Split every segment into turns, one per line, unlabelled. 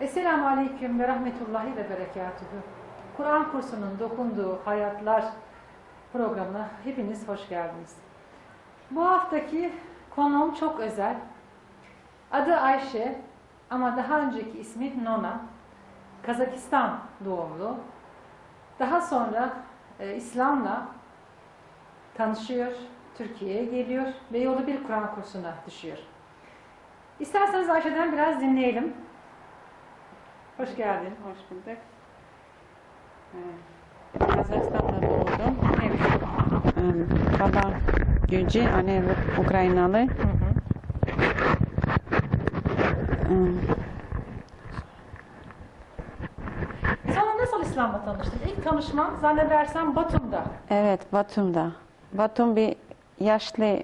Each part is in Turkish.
Esselamu Aleyküm ve Rahmetullahi ve Berekatühü. Kur'an kursunun dokunduğu hayatlar programına hepiniz hoş geldiniz. Bu haftaki konuğum çok özel. Adı Ayşe ama daha önceki ismi Nona. Kazakistan doğumlu. Daha sonra e, İslam'la tanışıyor, Türkiye'ye geliyor ve yolu bir Kur'an kursuna düşüyor. İsterseniz Ayşe'den biraz dinleyelim. Hoş geldin.
Hoş bulduk. Ee, Kazakistan'da doğdum.
Evet.
Ee, Baba Gürcü, anne Ukraynalı.
Hı hı.
Ee,
Sonra nasıl İslam'la tanıştın? İlk tanışman zannedersem Batum'da.
Evet, Batum'da. Batum bir yaşlı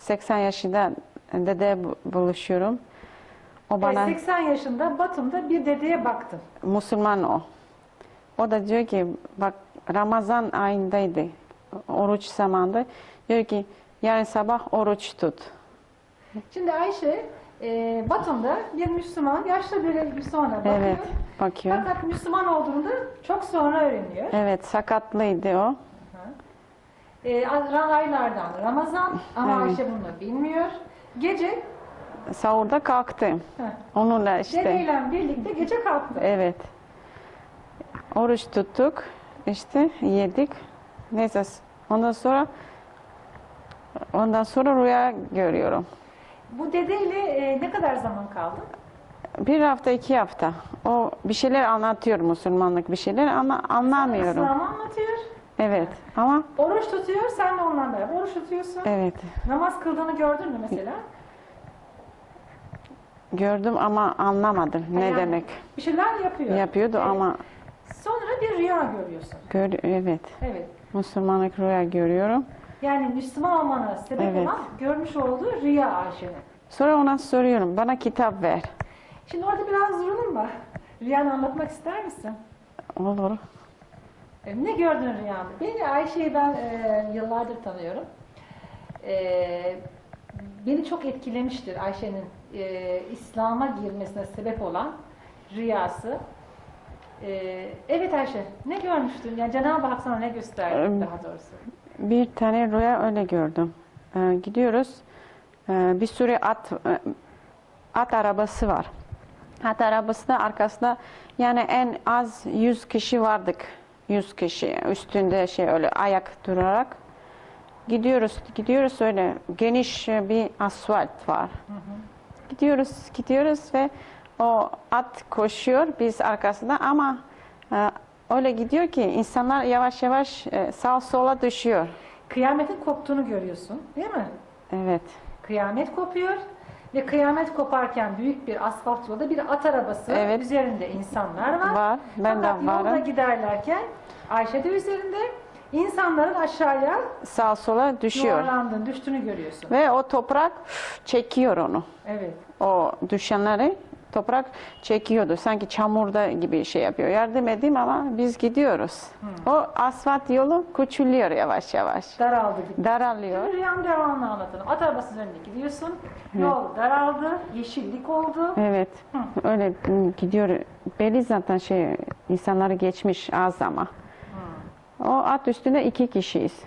80 yaşında dede bu- buluşuyorum. O bana
Evet, 80 yaşında Batum'da bir dedeye baktın.
Müslüman o. O da diyor ki bak Ramazan ayındaydı. Oruç zamandı. Diyor ki yarın sabah oruç tut.
Şimdi Ayşe e, Batum'da bir Müslüman yaşlı bir sonra bakıyor.
Evet, bakıyor.
Fakat Müslüman olduğunu da çok sonra öğreniyor.
Evet, sakatlıydı o.
E, aylardan Ramazan ama
Evet.
Ayşe bunu bilmiyor. Gece
Sahurda kalktı.
heh,
Onunla işte.
dedeyle birlikte gece kalktı.
Evet. Oruç tuttuk. işte yedik. Neyse ondan sonra ondan sonra rüya görüyorum.
Bu dedeyle e, ne kadar zaman kaldın?
Bir hafta iki hafta. O bir şeyler anlatıyor Müslümanlık bir şeyler ama anlamıyorum.
İslam'ı anlatıyor.
Evet ama
Oruç tutuyor, sen de onunla beraber oruç tutuyorsun.
evet
Namaz kıldığını gördün mü mesela?
Gördüm ama anlamadım ne
Yani
demek.
Bir şeyler yapıyor.
Yapıyordu
Evet.
ama
Sonra bir rüya görüyorsun.
gör, evet
Evet.
Müslümanlık rüya görüyorum.
Yani Müslüman olmana sebep
Evet.
olan görmüş olduğu rüya Ayşe'nin.
Sonra ona soruyorum bana kitap ver.
Şimdi orada biraz duralım mı? Rüyanı anlatmak ister misin?
Olur.
E, Ne gördün rüyanda? Beni Ayşe'yi ben e, yıllardır tanıyorum. E, beni çok etkilemiştir Ayşe'nin e, İslam'a girmesine sebep olan rüyası. E, evet Ayşe, ne görmüştün? Yani Cenab-ı Hak sana ne gösterdi daha doğrusu?
Bir tane rüya öyle gördüm. Ee, gidiyoruz. Ee, bir sürü at e, at arabası var. At arabası da arkasında yani en az 100 kişi vardık. 100 kişi üstünde şey öyle ayak durarak gidiyoruz gidiyoruz öyle geniş bir asfalt var. Gidiyoruz gidiyoruz ve o at koşuyor biz arkasında ama e, öyle gidiyor ki insanlar yavaş yavaş e, sağ sola düşüyor.
Kıyametin koptuğunu görüyorsun, değil mi?
Evet.
Kıyamet kopuyor ve kıyamet koparken büyük bir asfalt yolda bir at arabası
Evet.
üzerinde insanlar var.
Var. Ben
Fakat
de
yolda
varım.
giderlerken Ayşe de üzerinde insanların aşağıya
Sağ sola düşüyor.
yuvarlandığını, düştüğünü görüyorsun.
Ve o toprak çekiyor onu.
Evet.
O düşenleri toprak çekiyordu. Sanki çamurda gibi şey yapıyor. Yardım edeyim ama biz gidiyoruz. O asfalt yolu küçülüyor yavaş yavaş.
Daraldı gibi.
Daralıyor.
Şimdi rüyanın devamını anlatalım. At arabası üzerinde gidiyorsun. Yol daraldı, yeşillik oldu.
Evet. Öyle gidiyor. Belli zaten şey insanları geçmiş az ama. O at üstünde iki kişiyiz.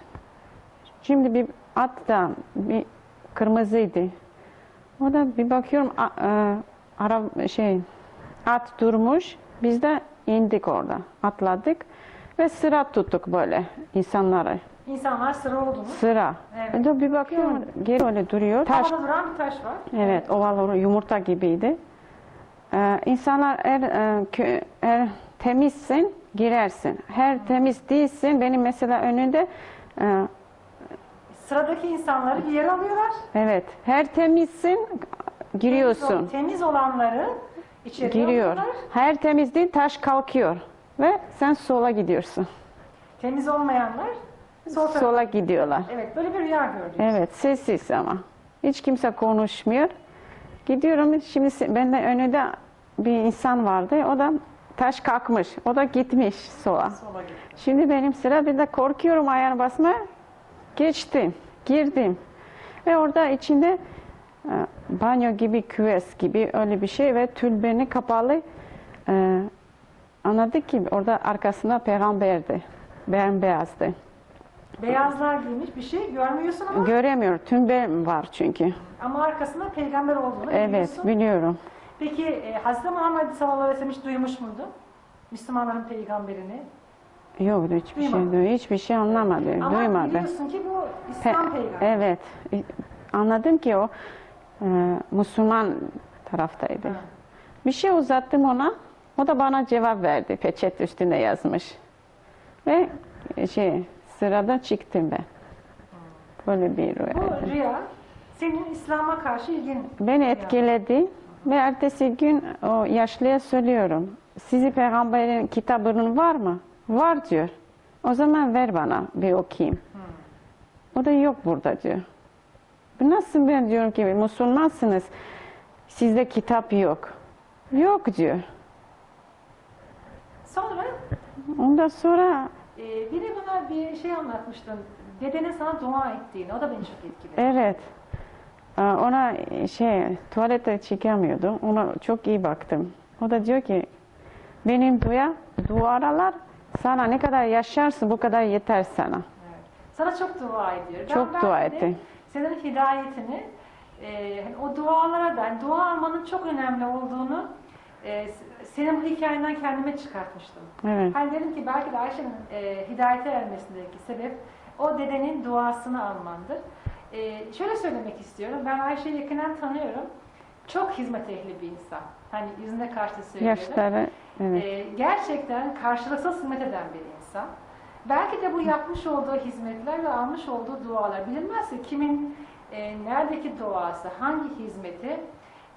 Şimdi bir at da bir kırmızıydı. O da bir bakıyorum a, e, ara şey at durmuş. Biz de indik orada. Atladık ve sıra tuttuk böyle insanları.
İnsanlar sıra oldu mu?
Sıra.
Evet.
Bir bakıyorum geri öyle duruyor. Taş
Havada duran bir taş var.
Evet, oval yumurta gibiydi. Ee, insanlar eğer, e, eğer temizsin, girersin. Her temiz değilsin, benim mesela önünde, e,
Sıradaki insanları bir yere alıyorlar.
evet, her temizsin, giriyorsun.
Temiz, temiz olanları içeri
Giriyor.
alıyorlar.
Her temiz değil, taş kalkıyor. Ve sen sola gidiyorsun.
Temiz olmayanlar sol tarafa.
Sola gidiyorlar.
Evet böyle bir rüya gördüm.
Evet, sessiz ama. Hiç kimse konuşmuyor. Gidiyorum, şimdi se- benden önünde bir insan vardı. O da taş kalkmış. O da gitmiş sola.
Sola.
Şimdi benim sıra bir de korkuyorum ayağını basmaya. Geçtim, girdim. Ve orada içinde e, banyo gibi, küves gibi öyle bir şey ve tülbeni kapalı e, anladık ki orada arkasında peygamberdi. Bembeyazdı.
Beyazlar giymiş bir şey görmüyorsun ama
Göremiyor. Tümbe var çünkü.
ama arkasında peygamber olduğunu
Evet
biliyorsun.
biliyorum.
Peki e, Hazreti Muhammed sallallahu aleyhi ve sellem hiç duymuş muydun? Müslümanların peygamberini.
Yok hiçbir şey
Duymadı.
duy- hiçbir şey anlamadı.
Ama
duymadı.
biliyorsun ki bu
Pe-
İslam peygamberi.
evet. Anladım ki o e, Müslüman taraftaydı.
Ha.
Bir şey uzattım ona. O da bana cevap verdi. Peçet üstünde yazmış. Ve e, şey sırada çıktım ben. Böyle bir rüya.
Bu rüya senin İslam'a karşı ilgin.
Beni etkiledi ve ertesi gün o yaşlıya söylüyorum. Sizi peygamberin kitabının var mı? Var diyor. O zaman ver bana bir okuyayım. O da yok burada diyor. Nasıl ben diyorum ki Müslümansınız. Sizde kitap yok. Yok diyor.
Sonra
Ondan sonra
e, biri bana bir şey anlatmıştın. Dedenin sana dua ettiğini. O da beni çok etkiledi.
evet ona şey tuvalete çıkamıyordu. Ona çok iyi baktım. O da diyor ki benim duya dualar sana ne kadar yaşarsın bu kadar yeter sana.
Evet. Sana çok dua ediyor. Ben
Çok
belki
dua etti.
Senin hidayetini, e, hani o dualara da, yani dua almanın çok önemli olduğunu e, senin bu hikayenden kendime çıkartmıştım.
Evet.
Hani dedim ki belki de Ayşe'nin e, hidayete ermesindeki sebep o dedenin duasını almandır. E, şöyle söylemek istiyorum. Ben Ayşe'yi yakından tanıyorum. Çok hizmet ehli bir insan. Hani yüzüne karşı söylüyorum.
Yaşları evet.
Ee, gerçekten karşılıksız hizmet eden bir insan. Belki de bu yapmış olduğu hizmetler ve almış olduğu dualar bilinmezse kimin e, neredeki duası, hangi hizmeti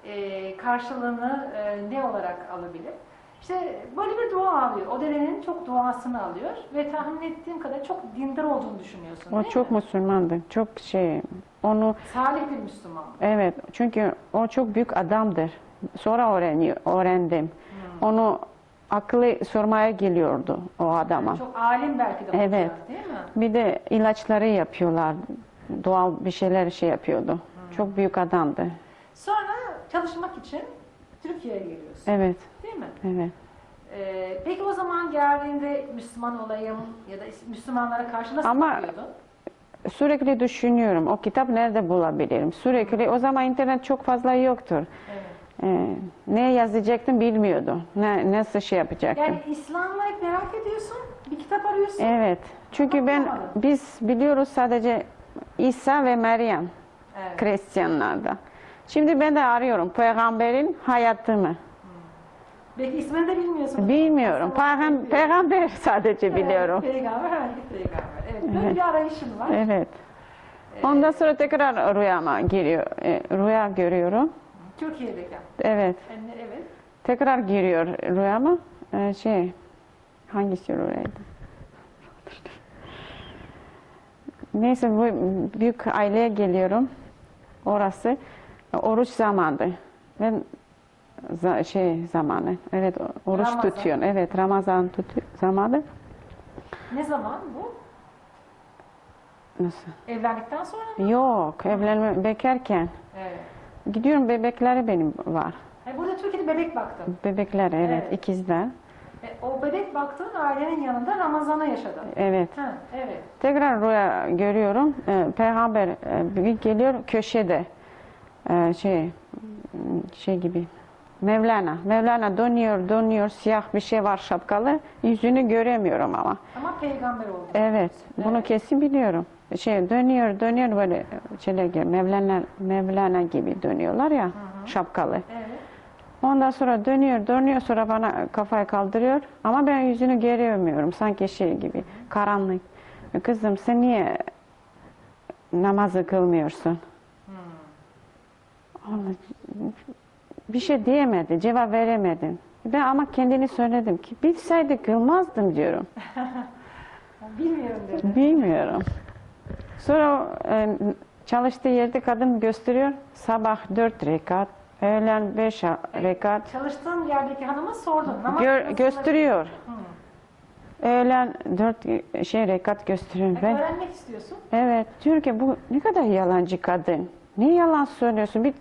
e, karşılığını e, ne olarak alabilir? İşte böyle bir dua alıyor. O dedenin çok duasını alıyor ve tahmin ettiğim kadar çok dindar olduğunu düşünüyorsun
O
değil
çok
mi?
Müslümandı. Çok şey onu
Salih bir Müslüman.
evet çünkü o çok büyük adamdır. Sonra öğreniyor, öğrendim.
Hmm.
Onu akıllı sormaya geliyordu o adama.
Çok alim belki de
Evet.
olacak, değil mi?
Bir de ilaçları yapıyorlar. Doğal bir şeyler şey yapıyordu.
Hmm.
Çok büyük adamdı.
Sonra çalışmak için Türkiye'ye geliyorsun.
Evet,
Değil mi?
evet.
Ee, peki o zaman geldiğinde Müslüman olayım ya da Müslümanlara karşı nasıl
Ama-
bakıyordun?
Sürekli düşünüyorum. O kitap nerede bulabilirim? Sürekli o zaman internet çok fazla yoktur.
Evet.
Ee, ne yazacaktım bilmiyordum. Ne nasıl şey yapacaktım.
Yani İslam'la hep merak ediyorsun, bir kitap arıyorsun.
Evet. Çünkü ben biz biliyoruz sadece İsa ve Meryem
Evet.
Hristiyanlarda. Şimdi ben de arıyorum peygamberin hayatını.
Belki ismini de bilmiyorsun.
Bilmiyorum.
Aslında
Peygam-
biliyor.
peygamber sadece biliyorum.
Peygamber, hangi peygamber? Evet, böyle bir arayışın var.
Evet.
Ee,
Ondan sonra tekrar rüyama giriyor. e, rüya görüyorum.
Türkiye'deyken.
Evet.
Yani, evet.
Tekrar giriyor rüyama. Ee, şey hangisi rüyaydı? Neyse bu büyük aileye geliyorum. Orası oruç zamanı. Ben za- şey zamanı. Evet oruç
Ramazan.
tutuyorum. Evet Ramazan tutu zamanı.
Ne zaman bu?
Nasıl?
Evlendikten sonra mı?
Yok evlenme bekarken.
Evet.
Gidiyorum bebekleri benim var.
Yani burada Türkiye'de bebek baktın.
Bebekler evet,
Evet.
ikizler.
E, o bebek baktığın ailenin yanında Ramazan'ı yaşadın.
Evet.
Ha, evet.
Tekrar rüya görüyorum. Ee, peygamber e, bir geliyor köşede. Ee, şey şey gibi. Mevlana. Mevlana dönüyor, dönüyor. Siyah bir şey var şapkalı. Yüzünü göremiyorum ama.
Ama peygamber oldu.
Evet. Bunu
Evet.
kesin biliyorum. Şey dönüyor, dönüyor böyle şeyler gibi. Mevlana, Mevlana gibi dönüyorlar ya şapkalı.
Evet.
Ondan sonra dönüyor, dönüyor sonra bana kafayı kaldırıyor. Ama ben yüzünü göremiyorum. Sanki şey gibi, karanlık. Kızım sen niye namazı kılmıyorsun? Allah, Bir şey diyemedi, cevap veremedim. Ben ama kendini söyledim ki bilseydi kılmazdım diyorum.
Bilmiyorum dedi.
Bilmiyorum. Sonra e, çalıştığı yerde kadın gösteriyor. Sabah dört rekat, öğlen beş rekat.
Çalıştığın yerdeki hanıma sordun. Namaz
Gör, gösteriyor. Öğlen dört şey rekat gösteriyor.
Yani
Ben,
öğrenmek istiyorsun.
evet diyor ki bu ne kadar yalancı kadın. Ne yalan söylüyorsun? Bir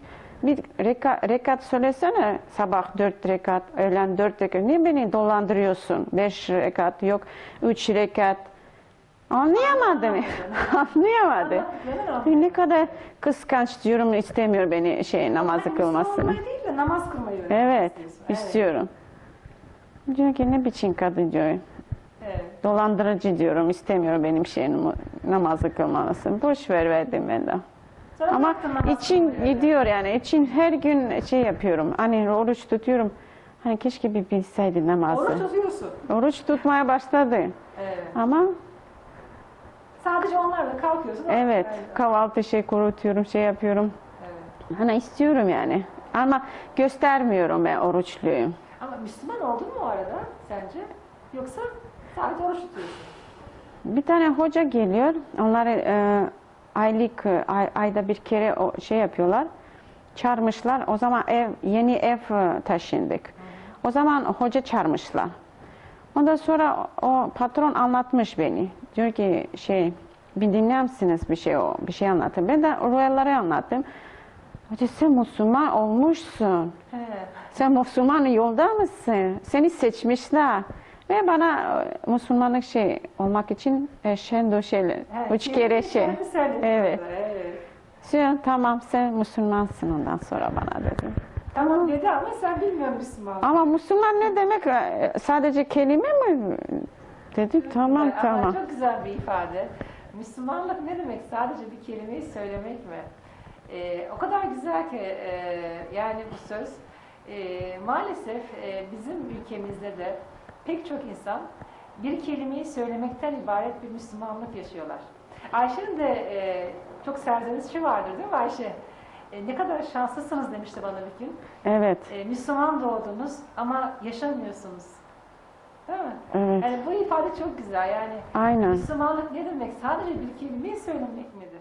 bir reka, rekat söylesene sabah dört rekat, öğlen dört rekat. Niye beni dolandırıyorsun? Beş rekat yok, üç rekat. Anlayamadım. Anlayamadım. Ne kadar kıskanç diyorum istemiyor beni şey namazı kılmasını.
Müslüman değil de namaz kılmayı
Evet, istiyorum. Diyor ki ne biçim kadın diyor.
Evet.
Dolandırıcı diyorum istemiyor benim şeyim namazı kılmasını. Boş ver verdim ben de. Ama için gidiyor yani için her gün şey yapıyorum. Hani oruç tutuyorum. Hani keşke bir bilseydi namazı.
Oruç tutuyorsun.
Oruç tutmaya başladı.
Evet.
Ama
Sadece onlarla kalkıyorsun.
evet
Evet.
kahvaltı şey kurutuyorum şey yapıyorum.
Evet.
Hani istiyorum yani. Ama göstermiyorum ben oruçluyum.
Ama Müslüman oldun mu o arada sence? Yoksa sadece oruç tutuyorsun.
Bir tane hoca geliyor. Onları e, aylık e, ay- ayda bir kere o şey yapıyorlar. Çağırmışlar. O zaman ev yeni ev e, taşındık. O zaman hoca çağırmışlar. Ondan sonra o patron anlatmış beni. Diyor ki şey bir dinler misiniz bir şey o bir şey anlatın. Ben de rüyaları anlattım. Hoca sen Müslüman olmuşsun.
He.
Sen Müslüman yolda mısın? Seni seçmişler. Ve bana e, Müslümanlık şey olmak için e, şendo şeyler,
He,
üç kere şey.
kendi söyledin
Evet.
evet.
Şey, tamam sen Müslümansın ondan sonra bana dedim.
Tamam dedi ama sen bilmiyorsun Müslüman.
Ama Müslüman ne demek? E, Sadece kelime mi? Dedim tamam
Ama
tamam.
Çok güzel bir ifade. Müslümanlık ne demek? Sadece bir kelimeyi söylemek mi? Ee, o kadar güzel ki e, yani bu söz. E, maalesef e, bizim ülkemizde de pek çok insan bir kelimeyi söylemekten ibaret bir Müslümanlık yaşıyorlar. Ayşe'nin de e, çok serzenişi vardır değil mi Ayşe? E, ne kadar şanslısınız demişti bana bir gün.
Evet,
E, Müslüman doğdunuz ama yaşamıyorsunuz. Değil mi?
evet.
Yani bu ifade çok güzel. Yani
Aynen.
Müslümanlık ne demek? Sadece bir kelimeyi söylemek midir?